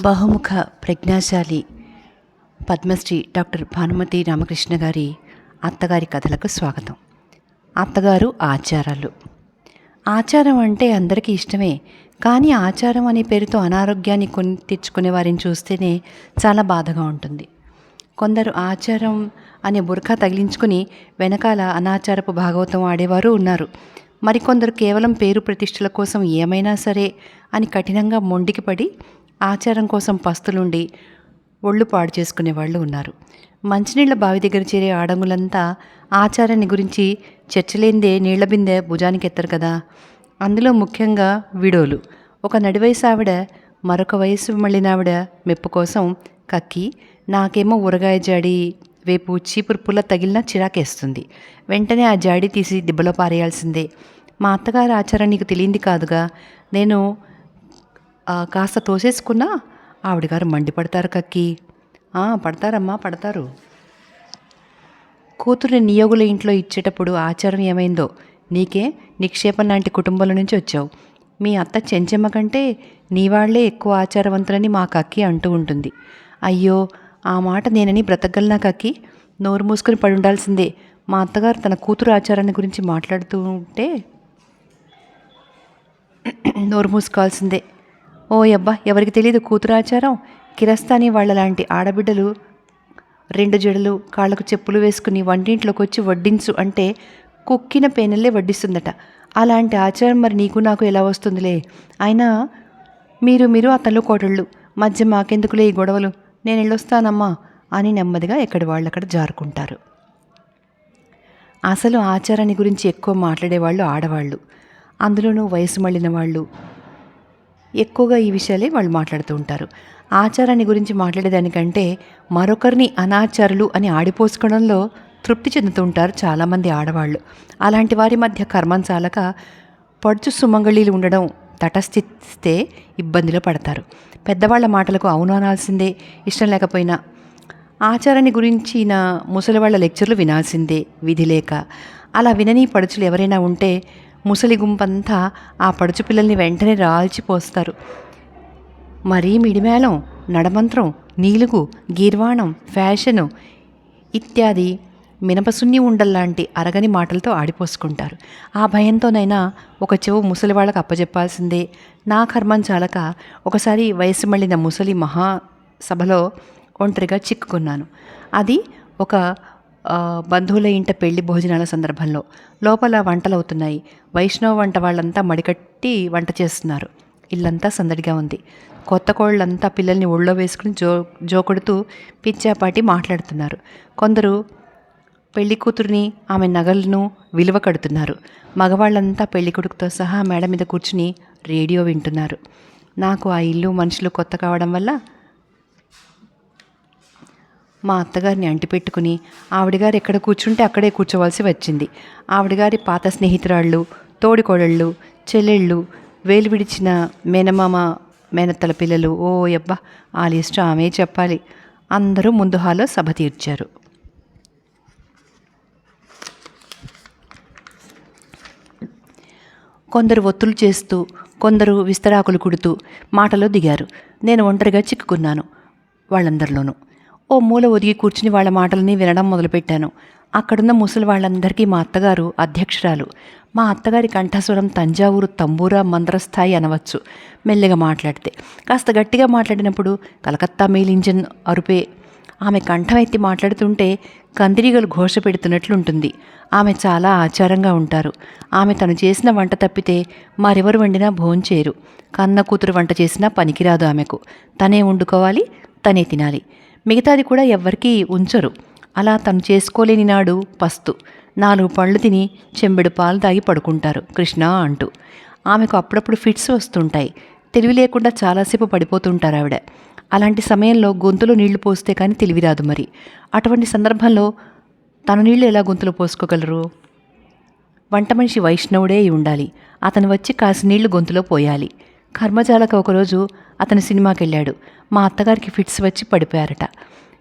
బహుముఖ ప్రజ్ఞాశాలి పద్మశ్రీ డాక్టర్ భానుమతి రామకృష్ణ గారి అత్తగారి కథలకు స్వాగతం. అత్తగారు ఆచారాలు. ఆచారం అంటే అందరికీ ఇష్టమే కానీ ఆచారం అనే పేరుతో అనారోగ్యాన్ని కొని తెచ్చుకునే వారిని చూస్తేనే చాలా బాధగా ఉంటుంది. కొందరు ఆచారం అనే బురఖా తగిలించుకుని వెనకాల అనాచారపు భాగవతం ఆడేవారు ఉన్నారు. మరికొందరు కేవలం పేరు ప్రతిష్టల కోసం ఏమైనా సరే అని కఠినంగా మొండికి పడి ఆచారం కోసం పస్తులుండి ఒళ్ళు పాడు చేసుకునే వాళ్ళు ఉన్నారు. మంచినీళ్ళ బావి దగ్గర చేరే ఆడంగులంతా ఆచారాన్ని గురించి చర్చలేందే నీళ్ళ బిందె భుజానికి ఎత్తరు కదా. అందులో ముఖ్యంగా విడోలు. ఒక నడివయసు ఆవిడ మరొక వయసు మళ్ళిన ఆవిడ మెప్పు కోసం కక్కి నాకేమో ఊరగాయ జాడి వేపు చీపురు పుల్ల తగిలినా చిరాకేస్తుంది. వెంటనే ఆ జాడి తీసి దిబ్బలో పారేయాల్సిందే. మా అత్తగారి ఆచారం నీకు తెలియంది కాదుగా. నేను కాస్త తోసేసుకున్నా ఆవిడగారు మండిపడతారు కక్కి. పడతారమ్మా పడతారు. కూతురు నియోగుల ఇంట్లో ఇచ్చేటప్పుడు ఆచారం ఏమైందో నీకే నిక్షేపం లాంటి కుటుంబాల నుంచి వచ్చావు. మీ అత్త చెంచెమ్మ కంటే నీవాళ్ళే ఎక్కువ ఆచారవంతులని మా కక్కి అంటూ ఉంటుంది. అయ్యో ఆ మాట నేనని బ్రతకగలనా కక్కి? నోరు మూసుకొని పడి ఉండాల్సిందే మా అత్తగారు తన కూతురు ఆచారాన్ని గురించి మాట్లాడుతూ ఉంటే నోరు మూసుకోవాల్సిందే. ఓ అబ్బా ఎవరికి తెలియదు కూతురు ఆచారం. కిరస్తాని వాళ్ళ లాంటి ఆడబిడ్డలు రెండు జడలు కాళ్ళకు చెప్పులు వేసుకుని వంటింట్లోకి వచ్చి వడ్డించు అంటే కుక్కిన పేనల్లే వడ్డిస్తుందట. అలాంటి ఆచారం మరి నీకు నాకు ఎలా వస్తుందిలే? అయినా మీరు మీరు అతను కోటళ్ళు మధ్య మాకెందుకులే ఈ గొడవలు? నేను వెళ్ళొస్తానమ్మా అని నెమ్మదిగా ఎక్కడి వాళ్ళు అక్కడ జారుకుంటారు. అసలు ఆచారాన్ని గురించి ఎక్కువ మాట్లాడేవాళ్ళు ఆడవాళ్ళు. అందులోనూ వయసు మళ్ళిన వాళ్ళు ఎక్కువగా ఈ విషయాలే వాళ్ళు మాట్లాడుతూ ఉంటారు. ఆచారాన్ని గురించి మాట్లాడేదానికంటే మరొకరిని అనాచారులు అని ఆడిపోసుకోవడంలో తృప్తి చెందుతూ ఉంటారు చాలామంది ఆడవాళ్ళు. అలాంటి వారి మధ్య కర్మం చాలక పడుచు సుమంగళీలు ఉండడం తటస్థిస్తే ఇబ్బందిలో పడతారు. పెద్దవాళ్ళ మాటలకు అవును అనాల్సిందే ఇష్టం లేకపోయినా ఆచారాన్ని గురించిన ముసలి వాళ్ళ లెక్చర్లు వినాల్సిందే విధి లేక. అలా వినని పడుచులు ఎవరైనా ఉంటే ముసలి గుంపంతా ఆ పడుచు పిల్లల్ని వెంటనే రాల్చిపోస్తారు. మరీ మిడిమేళం నడమంత్రం నీలుగు గీర్వాణం ఫ్యాషను ఇత్యాది మినపసున్ని ఉండల్లాంటి అరగని మాటలతో ఆడిపోసుకుంటారు. ఆ భయంతోనైనా ఒక చెవు ముసలి వాళ్ళకు అప్పజెప్పాల్సిందే. నా కర్మం చాలక ఒకసారి వయసు మళ్ళిన ముసలి మహాసభలో ఒంటరిగా చిక్కుకున్నాను. అది ఒక బంధువుల ఇంట పెళ్ళి భోజనాల సందర్భంలో లోపల వంటలవుతున్నాయి. వైష్ణవ వంట వాళ్ళంతా మడికట్టి వంట చేస్తున్నారు. ఇల్లంతా సందడిగా ఉంది. కొత్త కోళ్ళంతా పిల్లల్ని ఒళ్ళో వేసుకుని జో జోకొడుతూ పిచ్చాపాటి మాట్లాడుతున్నారు. కొందరు పెళ్ళి కూతురిని ఆమె నగలను విలువ కడుతున్నారు. మగవాళ్ళంతా పెళ్ళి కొడుకుతో సహా మేడ మీద కూర్చుని రేడియో వింటున్నారు. నాకు ఆ ఇల్లు మనుషులు కొత్త కావడం వల్ల మా అత్తగారిని అంటిపెట్టుకుని ఆవిడగారు ఎక్కడ కూర్చుంటే అక్కడే కూర్చోవలసి వచ్చింది. ఆవిడగారి పాత స్నేహితురాళ్ళు తోడికోడళ్ళు చెల్లెళ్ళు వేలు విడిచిన మేనమామ మేనత్తల పిల్లలు ఓ యబ్బా ఆ లిస్టు ఆమె చెప్పాలి. అందరూ ముందు హాలో సభ తీర్చారు. కొందరు ఒత్తులు చేస్తూ కొందరు విస్తరాకులు కుడుతూ మాటలో దిగారు. నేను ఒంటరిగా చిక్కుకున్నాను వాళ్ళందరిలోనూ. ఓ మూల ఒదిగి కూర్చుని వాళ్ళ మాటలని వినడం మొదలుపెట్టాను. అక్కడున్న ముసలి వాళ్ళందరికీ మా అత్తగారు అధ్యక్షురాలు. మా అత్తగారి కంఠస్వరం తంజావూరు తంబూరా మంద్రస్థాయి అనవచ్చు మెల్లగా మాట్లాడితే. కాస్త గట్టిగా మాట్లాడినప్పుడు కలకత్తా మెయిల్ ఇంజిన్ అరుపే. ఆమె కంఠం ఎత్తి మాట్లాడుతుంటే కందిరీగలు ఘోష పెడుతున్నట్లుంటుంది. ఆమె చాలా ఆచారంగా ఉంటారు. ఆమె తను చేసిన వంట తప్పితే మరెవరు వండినా భోంచేరు కన్న కూతురు వంట చేసినా పనికిరాదు ఆమెకు. తనే వండుకోవాలి తనే తినాలి. మిగతాది కూడా ఎవ్వరికీ ఉంచరు. అలా తను చేసుకోలేని నాడు పస్తు. నాలుగు పళ్ళు తిని చెంబెడు పాలు తాగి పడుకుంటారు. కృష్ణ అంటూ. ఆమెకు అప్పుడప్పుడు ఫిట్స్ వస్తుంటాయి. తెలివి లేకుండా చాలాసేపు పడిపోతుంటారు ఆవిడ. అలాంటి సమయంలో గొంతులో నీళ్ళు పోస్తే కానీ తెలివి రాదు మరి. అటువంటి సందర్భంలో తను నీళ్ళు ఎలా గొంతులో పోసుకోగలరు? వంట మనిషి వైష్ణవుడే అయి ఉండాలి. అతను వచ్చి కాసి నీళ్ళు గొంతులో పోయాలి. కర్మజాలక ఒకరోజు అతని సినిమాకి వెళ్ళాడు మా అత్తగారికి ఫిట్స్ వచ్చి పడిపోయారట.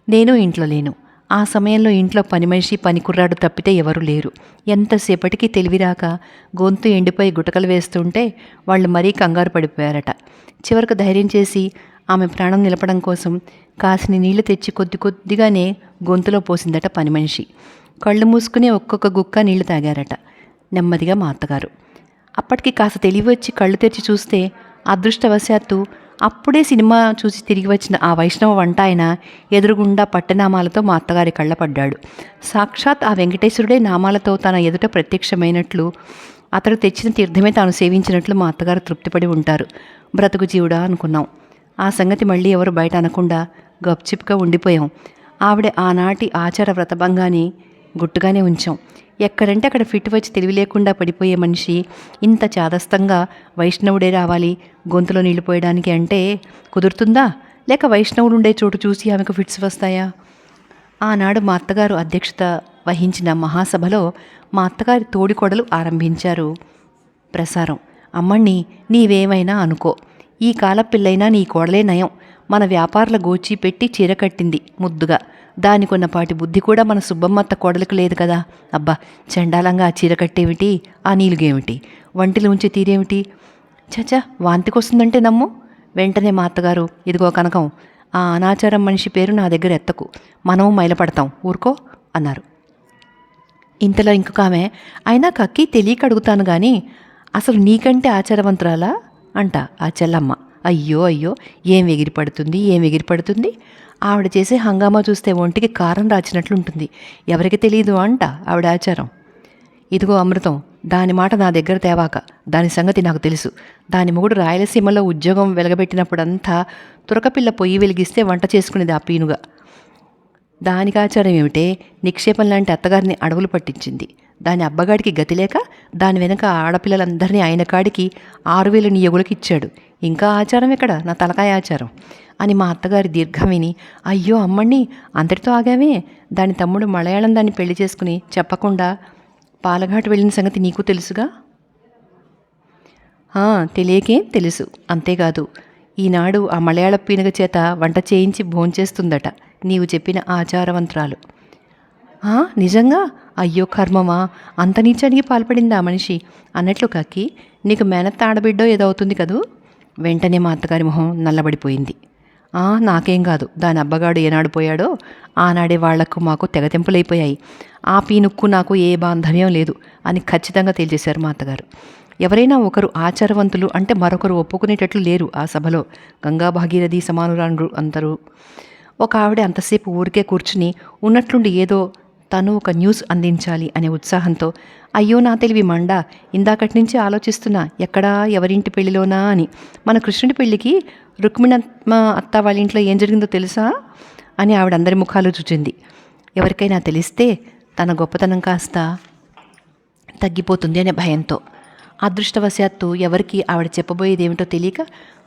నేను ఇంట్లో లేను. ఆ సమయంలో ఇంట్లో పని మనిషి పని కుర్రాడు తప్పితే ఎవరూ లేరు. ఎంతసేపటికి తెలివిరాక గొంతు ఎండిపోయి గుటకలు వేస్తుంటే వాళ్ళు మరీ కంగారు పడిపోయారట. చివరకు ధైర్యం చేసి ఆమె ప్రాణం నిలపడం కోసం కాసిని నీళ్ళు తెచ్చి కొద్ది కొద్దిగానే గొంతులో పోసిందట పని మనిషి. కళ్ళు మూసుకుని ఒక్కొక్క గుక్క నీళ్ళు తాగారట. నెమ్మదిగా మా అత్తగారు. అప్పటికి కాస్త తెలివి వచ్చి కళ్ళు తెరిచి చూస్తే అదృష్టవశాత్తు అప్పుడే సినిమా చూసి తిరిగి వచ్చిన ఆ వైష్ణవ వంట ఆయన ఎదురుగుండా పట్టనామాలతో మా అత్తగారి కళ్ళపడ్డాడు సాక్షాత్ ఆ వెంకటేశ్వరుడే నామాలతో తన ఎదుట ప్రత్యక్షమైనట్లు అతడు తెచ్చిన తీర్థమే తాను సేవించినట్లు మా అత్తగారు తృప్తిపడి ఉంటారు. బ్రతుకు జీవుడా అనుకున్నాం. ఆ సంగతి మళ్ళీ ఎవరు బయట అనకుండా గప్చిప్గా ఉండిపోయాం. ఆవిడ ఆనాటి ఆచార వ్రతభంగాన్ని గుట్టుగానే ఉంచాం. ఎక్కడంటే అక్కడ ఫిట్ వచ్చి తెలివి లేకుండా పడిపోయే మనిషి ఇంత చాదస్తంగా వైష్ణవుడే రావాలి గొంతులో నీళ్ళు పోయడానికి అంటే కుదురుతుందా? లేక వైష్ణవుడు ఉండే చోటు చూసి ఆమెకు ఫిట్స్ వస్తాయా? ఆనాడు మా అత్తగారు అధ్యక్షత వహించిన మహాసభలో మా అత్తగారి తోడికొడలు ఆరంభించారు ప్రసారం. అమ్మణ్ణి నీవేమైనా అనుకో. ఈ కాలపిల్లైనా నీ కోడలే నయం. మన వ్యాపారుల గోచి పెట్టి చీర కట్టింది ముద్దుగా. దానికొన్నపాటి బుద్ధి కూడా మన సుబ్బమ్మత్త కోడలకు లేదు కదా. అబ్బా చండాలంగా ఆ చీర కట్టేమిటి? ఆ నీలుగేమిటి? వంటిలో ఉంచి తీరేమిటి? చచా వాంతికొస్తుందంటే నమ్ము. వెంటనే మా అత్తగారు ఇదిగో కనకం ఆ అనాచారం మనిషి పేరు నా దగ్గర ఎత్తకు. మనము మైలపడతాం ఊరుకో అన్నారు. ఇంతలో ఇంకొక ఆమె అయినా కక్కి తెలియక అడుగుతాను కానీ అసలు నీకంటే ఆచారవంతురాలా? అంట ఆ చెల్లమ్మ. అయ్యో అయ్యో ఏం ఎగిరి పడుతుంది ఏం ఎగిరి పడుతుంది ఆవిడ చేసే హంగామా చూస్తే ఒంటికి కారం రాచినట్లుంటుంది. ఎవరికి తెలియదు అంట ఆవిడ ఆచారం. ఇదిగో అమృతం దాని మాట నా దగ్గర తేవాక దాని సంగతి నాకు తెలుసు. దాని మొగుడు రాయలసీమలో ఉద్యోగం వెలగబెట్టినప్పుడంతా తురకపిల్ల పొయ్యి వెలిగిస్తే వంట చేసుకునేది ఆ పీనుగా. దానికి ఆచారం ఏమిటే నిక్షేపం లాంటి అత్తగారిని అడవులు పట్టించింది. దాని అబ్బగాడికి గతి లేక దాని వెనక ఆడపిల్లలందరినీ ఆయన కాడికి ఆరు వేల నియగులకి ఇచ్చాడు. ఇంకా ఆచారం ఎక్కడ? నా తలకాయ ఆచారం. అని మా అత్తగారి దీర్ఘం విని అయ్యో అమ్మణ్ణి అంతటితో ఆగామే దాని తమ్ముడు మలయాళం దాన్ని పెళ్ళి చేసుకుని చెప్పకుండా పాలఘాట్ వెళ్ళిన సంగతి నీకు తెలుసుగా? తెలియకే తెలియకేం తెలుసు అంతేకాదు. ఈనాడు ఆ మలయాళ పీనుగ చేత వంట చేయించి భోంచేస్తుందట నీవు చెప్పిన ఆచారవంతురాలు. నిజంగా? అయ్యో కర్మమా? అంత నీచానికి పాల్పడింది ఆ మనిషి? అన్నట్లు కాకి నీకు మేనత్త ఆడబిడ్డో ఏదో అవుతుంది కదూ? వెంటనే మా అత్తగారి మొహం నల్లబడిపోయింది. నాకేం కాదు. దాని అబ్బగాడు ఏనాడు పోయాడో ఆనాడే వాళ్ళకు మాకు తెగతెంపులైపోయాయి. ఆ పీనుక్కు నాకు ఏ బాంధవ్యం లేదు అని ఖచ్చితంగా తేల్చేశారు మా అత్తగారు. ఎవరైనా ఒకరు ఆచారవంతులు అంటే మరొకరు ఒప్పుకునేటట్లు లేరు ఆ సభలో. గంగా భాగీరథి సమానురాండ్రు అందరూ ఒక ఆవిడ అంతసేపు ఊరికే కూర్చుని ఉన్నట్లుండి ఏదో తను ఒక న్యూస్ అందించాలి అనే ఉత్సాహంతో అయ్యో నా తెలివి మండ ఇందాకటి నుంచి ఆలోచిస్తున్నా ఎక్కడా ఎవరింటి పెళ్ళిలోనా అని. మన కృష్ణుడి పెళ్ళికి రుక్మిణమ్మ అత్త వాళ్ళ ఇంట్లో ఏం జరిగిందో తెలుసా? అని ఆవిడ అందరి ముఖాలు చూచింది. ఎవరికైనా తెలిస్తే తన గొప్పతనం కాస్త తగ్గిపోతుంది అనే భయంతో. అదృష్టవశాత్తు ఎవరికి ఆవిడ చెప్పబోయేది ఏమిటో తెలియక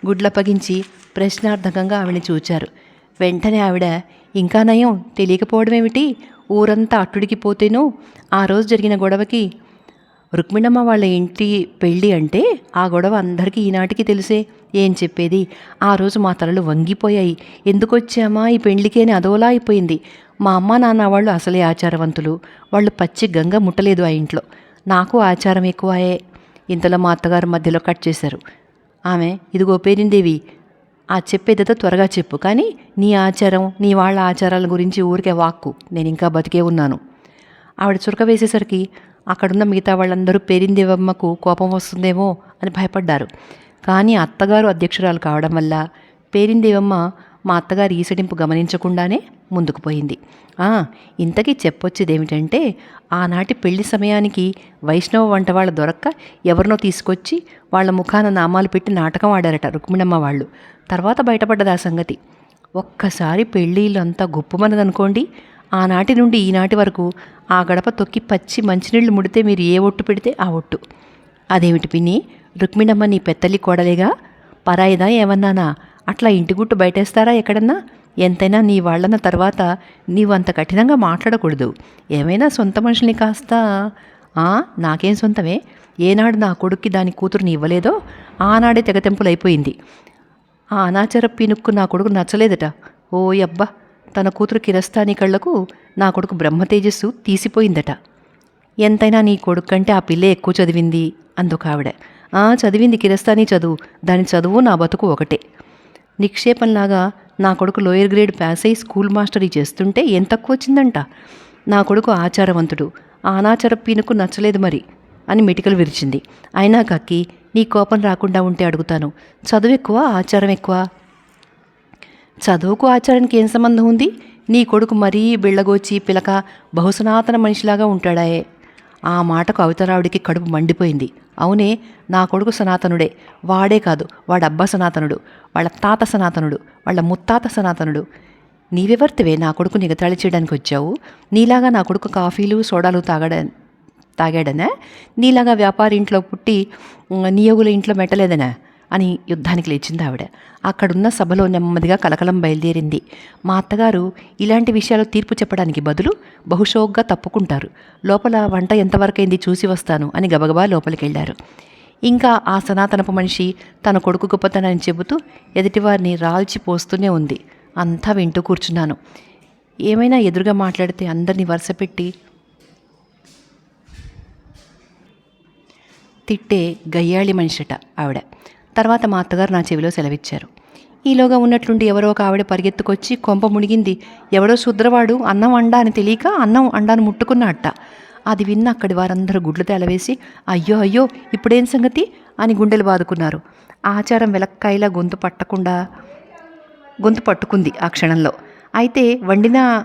గుడ్లప్పగించి ప్రశ్నార్థకంగా ఆవిడని చూచారు. వెంటనే ఆవిడ ఇంకా నయం తెలియకపోవడం ఏమిటి ఊరంతా అట్టుడికిపోతేనూ ఆ రోజు జరిగిన గొడవకి రుక్మిణమ్మ వాళ్ళ ఇంటి పెళ్ళి అంటే ఆ గొడవ అందరికీ ఈనాటికి తెలిసే. ఏం చెప్పేది? ఆ రోజు మా తలలు వంగిపోయాయి. ఎందుకొచ్చామా? ఈ పెళ్ళికి అని అదోలా అయిపోయింది. మా అమ్మ నాన్న వాళ్ళు అసలే ఆచారవంతులు. వాళ్ళు పచ్చి గంగ ముట్టలేదు ఆ ఇంట్లో. నాకు ఆచారం ఎక్కువయే. ఇంతలో మా అత్తగారు మధ్యలో కట్ చేశారు. ఆమె ఇదిగో పేరిందేవి ఆ చెప్పేదేదో త్వరగా చెప్పు కానీ నీ ఆచారం నీ వాళ్ళ ఆచారాల గురించి ఊరికే వాక్కు. నేను ఇంకా బతికే ఉన్నాను. ఆవిడ చురక వేసేసరికి అక్కడున్న మిగతా వాళ్ళందరూ పేరిందేవమ్మకు కోపం వస్తుందేమో అని భయపడ్డారు. కానీ అత్తగారు అధ్యక్షురాలు కావడం వల్ల పేరిందేవమ్మ మా అత్తగారి ఈసడింపు గమనించకుండానే ముందుకు పోయింది. ఇంతకీ ఇంతకీ చెప్పొచ్చేదేమిటంటే ఆనాటి పెళ్ళి సమయానికి వైష్ణవ వంట వాళ్ళ దొరక్క ఎవరినో తీసుకొచ్చి వాళ్ళ ముఖాన నామాలు పెట్టి నాటకం ఆడారట రుక్మిణమ్మ వాళ్ళు. తర్వాత బయటపడ్డది ఆ సంగతి. ఒక్కసారి పెళ్ళిళ్ళంతా గుప్పమన్నదనుకోండి ఆనాటి నుండి ఈనాటి వరకు ఆ గడప తొక్కి పచ్చి మంచినీళ్ళు ముడితే మీరు ఏ ఒట్టు పెడితే ఆ ఒట్టు. అదేమిటి పిన్ని? రుక్మిణమ్మ నీ పెత్తల్లి కోడలేగా? పరాయిదా ఏమన్నానా? అట్లా ఇంటి గుట్టు బయటేస్తారా ఎక్కడన్నా? ఎంతైనా నీ వాళ్ళన్న తర్వాత నీవు అంత కఠినంగా మాట్లాడకూడదు. ఏమైనా సొంత మనుషుల్ని కాస్త నాకేం సొంతమే? ఏనాడు నా కొడుక్కి దాని కూతురుని ఇవ్వలేదో? ఆనాడే తెగతెంపులైపోయింది. ఆ అనాచార పీనుక్కు నా కొడుకు నచ్చలేదట. ఓ అబ్బా తన కూతురు కిరస్తాని కళ్ళకు నా కొడుకు బ్రహ్మ తేజస్సు తీసిపోయిందట. ఎంతైనా నీ కొడుకు కంటే ఆ పిల్లే ఎక్కువ చదివింది అందుకు ఆవిడ. ఆ చదివింది కిరస్తాని చదువు. దాని చదువు నా బతుకు ఒకటే. నిక్షేపంలాగా నా కొడుకు లోయర్ గ్రేడ్ పాస్ అయ్యి స్కూల్ మాస్టరీ చేస్తుంటే ఏం తక్కువ వచ్చిందంట. నా కొడుకు ఆచారవంతుడు. ఆ అనాచార పీనుకు నచ్చలేదు మరి. అని మెటికలు విరిచింది. అయినా కక్కి నీ కోపం రాకుండా ఉంటే అడుగుతాను. చదువు ఎక్కువ ఆచారం ఎక్కువ? చదువుకు ఆచారానికి ఏం సంబంధం ఉంది? నీ కొడుకు మరీ బిళ్ళగోచి పిలక బహుసనాతన మనిషిలాగా ఉంటాడాయే. ఆ మాటకు అవతరావుడికి కడుపు మండిపోయింది. అవునే నా కొడుకు సనాతనుడే. వాడే కాదు వాడబ్బా సనాతనుడు వాళ్ళ తాత సనాతనుడు వాళ్ళ ముత్తాత సనాతనుడు. నీవెవర్తివే నా కొడుకు నిగతాళి చేయడానికి వచ్చావు నీలాగా నా కొడుకు కాఫీలు సోడాలు తాగడా తాగాడనే? నీలాగా వ్యాపారి ఇంట్లో పుట్టి నియోగుల ఇంట్లో మెట్టలేదనే? అని యుద్ధానికి లేచింది ఆవిడ. అక్కడున్న సభలో నెమ్మదిగా కలకలం బయలుదేరింది. మా అత్తగారు ఇలాంటి విషయాలు తీర్పు చెప్పడానికి బదులు బహుశోగ్గా తప్పుకుంటారు. లోపల వంట ఎంతవరకైంది చూసి వస్తాను అని గబగబా లోపలికి వెళ్ళారు ఇంకా ఆ సనాతనపు మనిషి తన కొడుకు గొప్పతనాన్ని చెబుతూ ఎదుటివారిని రాల్చి పోస్తూనే ఉంది. అంతా వింటూ కూర్చున్నాను. ఏమైనా ఎదురుగా మాట్లాడితే అందరినీ వరుసపెట్టి తిట్టే గయ్యాళి మనిషట ఆవిడ. తర్వాత మా అత్తగారు నా చెవిలో సెలవిచ్చారు. ఈలోగా ఉన్నట్లుండి ఎవరో ఒక ఆవిడ పరిగెత్తుకొచ్చి కొంప మునిగింది. ఎవడో శుద్రవాడు అన్నం అండా అని తెలియక అన్నం అండాను ముట్టుకున్నట్ట అది విన్న అక్కడి వారందరూ గుడ్లు తెలవేసి అయ్యో అయ్యో ఇప్పుడేం సంగతి? అని గుండెలు బాదుకున్నారు. ఆచారం వెలక్కాయలా గొంతు పట్టకుండా గొంతు పట్టుకుంది ఆ క్షణంలో. అయితే వండిన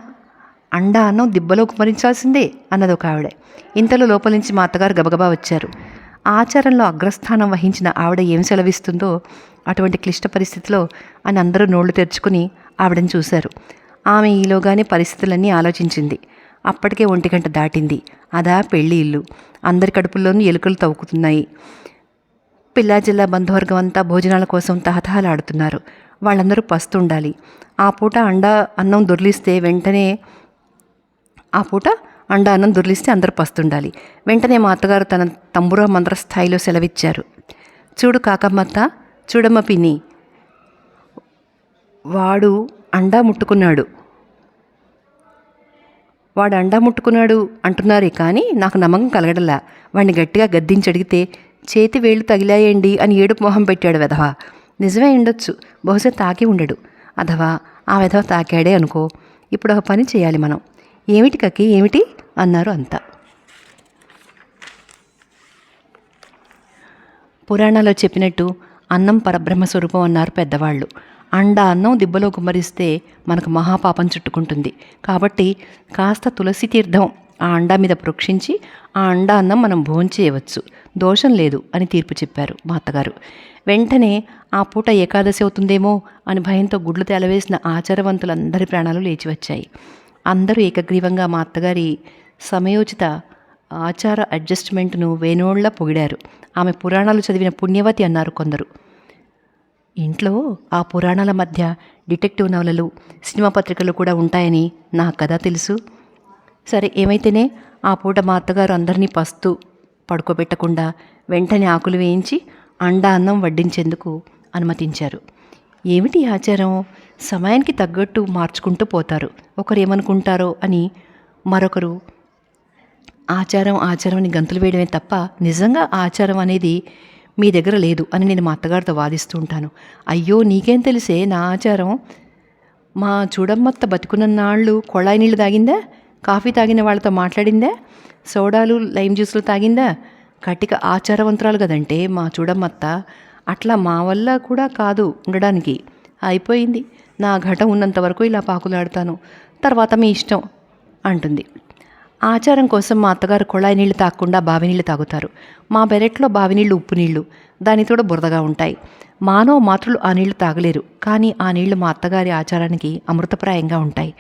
అండా అన్నం దిబ్బలో కుమరించాల్సిందే అన్నది ఒక ఆవిడ. ఇంతలో లోపలించి మా అత్తగారు గబగబా వచ్చారు. ఆచారంలో అగ్రస్థానం వహించిన ఆవిడ ఏం సెలవిస్తుందో అటువంటి క్లిష్ట పరిస్థితిలో అని అందరూ నోళ్ళు తెరుచుకుని ఆవిడని చూశారు. ఆమె ఈలోగానే పరిస్థితులన్నీ ఆలోచించింది. అప్పటికే ఒంటి గంట దాటింది. అదా పెళ్ళి ఇల్లు. అందరి కడుపుల్లోనూ ఎలుకలు తవ్వుకుతున్నాయి. పిల్లా జిల్లా బంధువర్గం అంతా భోజనాల కోసం తహతహలాడుతున్నారు. వాళ్ళందరూ పస్తుండాలి ఆ పూట అండా అన్నం దొర్లిస్తే వెంటనే ఆ పూట అండాన్నం దుర్లిస్తే దొర్లిస్తే అందరూ పస్తుండాలి. వెంటనే మా అత్తగారు తన తంబుర మంత్ర స్థాయిలో సెలవిచ్చారు. చూడు కాకమ్మత్త చూడమ్మ పిన్ని. వాడు అండా ముట్టుకున్నాడు. వాడు అండా ముట్టుకున్నాడు అంటున్నారే కానీ నాకు నమ్మకం కలగడలా. వాడిని గట్టిగా గద్దించి అడిగితే చేతి వేళ్ళు తగిలాయండి? అని ఏడుపు మొహం పెట్టాడు వెధవ. నిజమే ఉండొచ్చు. బహుశా తాకి ఉండడు. అథవా ఆ వెధవ తాకాడే అనుకో. ఇప్పుడు ఒక పని చేయాలి మనం. ఏమిటి కక్కి ఏమిటి? అన్నారు అంతా. పురాణాల్లో చెప్పినట్టు అన్నం పరబ్రహ్మ స్వరూపం అన్నారు పెద్దవాళ్ళు. అండ అన్నం దిబ్బలో కుమ్మరిస్తే మనకు మహాపాపం చుట్టుకుంటుంది. కాబట్టి కాస్త తులసి తీర్థం ఆ అండా మీద ప్రోక్షించి ఆ అండా అన్నం మనం భోంచేయవచ్చు దోషం లేదు అని తీర్పు చెప్పారు మా అత్తగారు వెంటనే ఆ పూట ఏకాదశి అవుతుందేమో అని భయంతో గుడ్లు తేలవేసిన ఆచారవంతులందరి ప్రాణాలు లేచి వచ్చాయి అందరూ ఏకగ్రీవంగా మా అత్తగారి సమయోచిత ఆచార అడ్జస్ట్మెంట్ను వేణోళ్ళ పొగిడారు. ఆమె పురాణాలు చదివిన పుణ్యవతి అన్నారు కొందరు. ఇంట్లో ఆ పురాణాల మధ్య డిటెక్టివ్ నవలలు సినిమా పత్రికలు కూడా ఉంటాయని నా కదా తెలుసు. సరే ఏమైతేనే ఆ పూట మా అత్తగారు అందరినీ పస్తు పడుకోబెట్టకుండా వెంటనే ఆకులు వేయించి అండా అన్నం వడ్డించేందుకు అనుమతించారు. ఏమిటి ఆచారం? సమయానికి తగ్గట్టు మార్చుకుంటూ పోతారు. ఒకరు ఏమనుకుంటారో అని మరొకరు ఆచారం ఆచారం అని గంతులు వేయడమే తప్ప నిజంగా ఆచారం అనేది మీ దగ్గర లేదు అని నేను మా అత్తగారితో వాదిస్తూ ఉంటాను. అయ్యో నీకేం తెలిసే? నా ఆచారం మా చూడమ్మత్త బతుకున్నన్నాళ్ళు కొళాయి నీళ్ళు తాగిందా? కాఫీ తాగిన వాళ్ళతో మాట్లాడిందా? సోడాలు లైమ్ జ్యూస్లు తాగిందా? కటిక ఆచారవంతురాలు కదంటే మా చూడమ్మత్త అట్లా మా వల్ల కూడా కాదు ఉండడానికి. అయిపోయింది. నా ఘటం ఉన్నంత వరకు ఇలా పాకులాడతాను. తర్వాత మీ ఇష్టం అంటుంది. ఆచారం కోసం మా అత్తగారు కొళాయి నీళ్ళు తాగకుండా బావి నీళ్ళు తాగుతారు. మా పెరట్లో బావి నీళ్ళు ఉప్పు నీళ్ళు. దానితోడ బురదగా ఉంటాయి. మానవ మాతృలు ఆ నీళ్ళు తాగలేరు. కానీ ఆ నీళ్ళు మా అత్తగారి ఆచారానికి అమృతప్రాయంగా ఉంటాయి.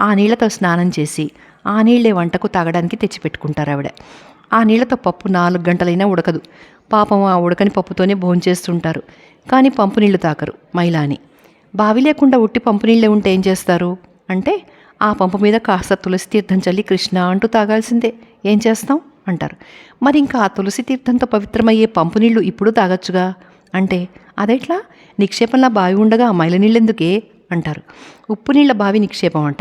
ఆ నీళ్ళతో స్నానం చేసి ఆ నీళ్ళే వంటకు తాగడానికి తెచ్చిపెట్టుకుంటారు ఆవిడ. ఆ నీళ్ళతో పప్పు నాలుగు గంటలైనా ఉడకదు. పాపం ఆ ఉడకని పప్పుతోనే భోంచేస్తుంటారు. కానీ పంపు నీళ్ళు తాకరు మైలాని. బావి లేకుండా ఉట్టి పంపు నీళ్ళే ఉంటే ఏం చేస్తారు? అంటే ఆ పంపు మీద కాస్త తులసి తీర్థం చల్లి కృష్ణ అంటూ తాగాల్సిందే. ఏం చేస్తాం? అంటారు. మరి ఇంకా ఆ తులసి తీర్థంతో పవిత్రమయ్యే పంపు నీళ్ళు ఇప్పుడు తాగొచ్చుగా? అంటే అదెట్లా? నిక్షేపంలా బావి ఉండగా ఆ మైల నీళ్ళెందుకే? అంటారు. ఉప్పు నీళ్ళ బావి నిక్షేపం అంట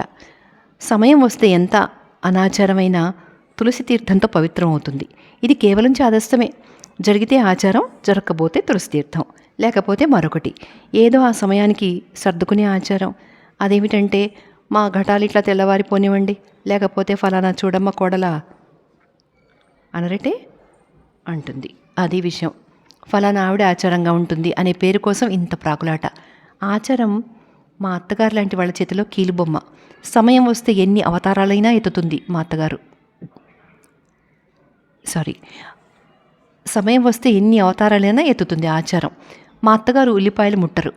సమయం వస్తే ఎంత అనాచారమైన తులసి తీర్థంతో పవిత్రం అవుతుంది ఇది కేవలం చాదస్తమే. జరిగితే ఆచారం జరగకపోతే తులసి తీర్థం. లేకపోతే మరొకటి. ఏదో ఆ సమయానికి సర్దుకునే ఆచారం. అదేమిటంటే మా ఘటాలు ఇట్లా తెల్లవారిపోనివ్వండి లేకపోతే ఫలానా చూడమ్మ కోడల అనరటే? అంటుంది. అది విషయం. ఫలానా ఆవిడ ఆచారంగా ఉంటుంది అనే పేరు కోసం ఇంత ప్రాకులాట. ఆచారం మా అత్తగారు లాంటి వాళ్ళ చేతిలో కీలుబొమ్మ. సమయం వస్తే ఎన్ని అవతారాలైనా ఎత్తుతుంది మా అత్తగారు. సారీ. సమయం వస్తే ఎన్ని అవతారాలైనా ఎత్తుతుంది ఆచారం. మా అత్తగారు ఉల్లిపాయలు ముట్టరు.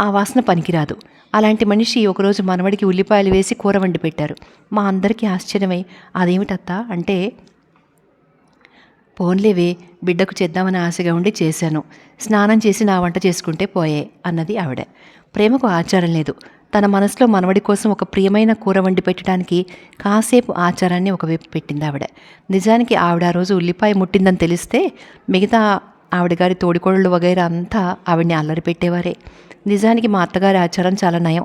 ఆ వాసన పనికిరాదు. అలాంటి మనిషి ఒకరోజు మనవడికి ఉల్లిపాయలు వేసి కూర వండి పెట్టారు. మా అందరికీ ఆశ్చర్యమై అదేమిటత్తా? అంటే పోన్లేవే బిడ్డకు చేద్దామని ఆశగా ఉండి చేశాను. స్నానం చేసి నా వంట చేసుకుంటే పోయే అన్నది ఆవిడ. ప్రేమకు ఆచారం లేదు. తన మనసులో మనవడి కోసం ఒక ప్రియమైన కూర వండి పెట్టడానికి కాసేపు ఆచారాన్ని ఒకవైపు పెట్టింది ఆవిడ. నిజానికి ఆవిడ ఆ రోజు ఉల్లిపాయ ముట్టిందని తెలిస్తే మిగతా ఆవిడ గారి తోడికోడళ్ళు వగైరా అంతా ఆవిడ్ని అల్లరి పెట్టేవారే నిజానికి మా అత్తగారి ఆచారం చాలా నయం.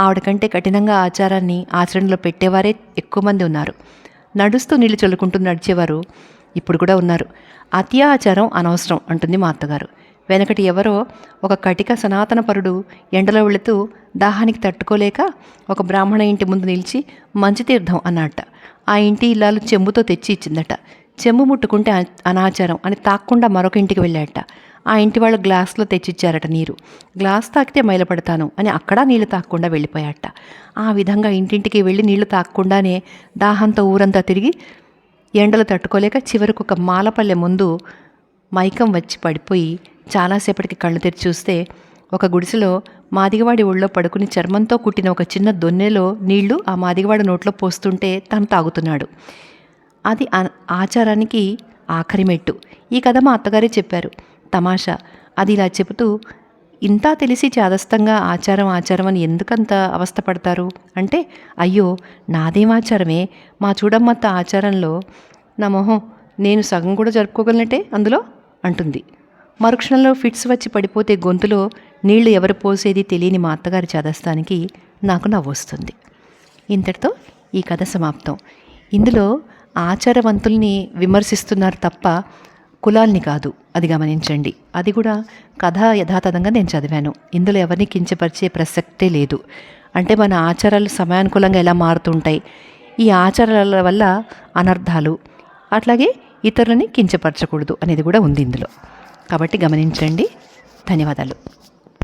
ఆవిడ కంటే కఠినంగా ఆచారాన్ని ఆచరణలో పెట్టేవారే ఎక్కువ మంది ఉన్నారు. నడుస్తూ నీళ్ళు చల్లుకుంటూ నడిచేవారు ఇప్పుడు కూడా ఉన్నారు. అతి ఆచారం అనవసరం అంటుంది మా అత్తగారు. వెనకటి ఎవరో ఒక కటిక సనాతన పరుడు ఎండలో వెళుతూ దాహానికి తట్టుకోలేక ఒక బ్రాహ్మణ ఇంటి ముందు నిలిచి మంచి తీర్థం అన్నట్ట ఆ ఇంటి ఇల్లాలు చెంబుతో తెచ్చి ఇచ్చిందట. చెంబు ముట్టుకుంటే అనాచారం అని తాక్కుండా మరొక ఇంటికి వెళ్ళాట ఆ ఇంటి వాళ్ళు గ్లాస్లో తెచ్చిచ్చారట నీరు. గ్లాస్ తాకితే మైలపడతాను అని అక్కడ నీళ్ళు తాక్కుండా వెళ్ళిపోయాట ఆ విధంగా ఇంటింటికి వెళ్ళి నీళ్ళు తాక్కుండానే దాహంతో ఊరంతా తిరిగి ఎండలు తట్టుకోలేక చివరకు ఒక మాలపల్లె ముందు మైకం వచ్చి పడిపోయి చాలాసేపటికి కళ్ళు తెరిచి చూస్తే ఒక గుడిసెలో మాదిగవాడి ఒళ్ళో పడుకుని చర్మంతో కుట్టిన ఒక చిన్న దొన్నెలో నీళ్ళు ఆ మాదిగవాడి నోట్లో పోస్తుంటే తను తాగుతున్నాడు. అది ఆచారానికి ఆఖరి మెట్టు. ఈ కథ మా అత్తగారే చెప్పారు. తమాషా అది ఇలా చెబుతూ ఇంత తెలిసి చాదస్తంగా ఆచారం ఆచారం అని ఎందుకంత అవస్థపడతారు? అంటే అయ్యో నాదేం ఆచారమే? మా చూడమ్మత్త ఆచారంలో నా మొహం నేను సగం కూడా జరుపుకోగలనటే అందులో? అంటుంది. మరుక్షణంలో ఫిట్స్ వచ్చి పడిపోతే గొంతులో నీళ్ళు ఎవరు పోసేది తెలియని మా అత్తగారి చాదస్తానికి నాకు నవ్వొస్తుంది. ఇంతటితో ఈ కథ సమాప్తం. ఇందులో ఆచారవంతుల్ని విమర్శిస్తున్నారు తప్ప కులాల్ని కాదు. అది గమనించండి. అది కూడా కథ యథాతథంగా నేను చదివాను. ఇందులో ఎవరిని కించపరిచే ప్రసక్తే లేదు. అంటే మన ఆచారాలు సమయానుకూలంగా ఎలా మారుతుంటాయి? ఈ ఆచారాల వల్ల అనర్థాలు అట్లాగే ఇతరులని కించపరచకూడదు అనేది కూడా ఉంది ఇందులో. కాబట్టి గమనించండి. ధన్యవాదాలు.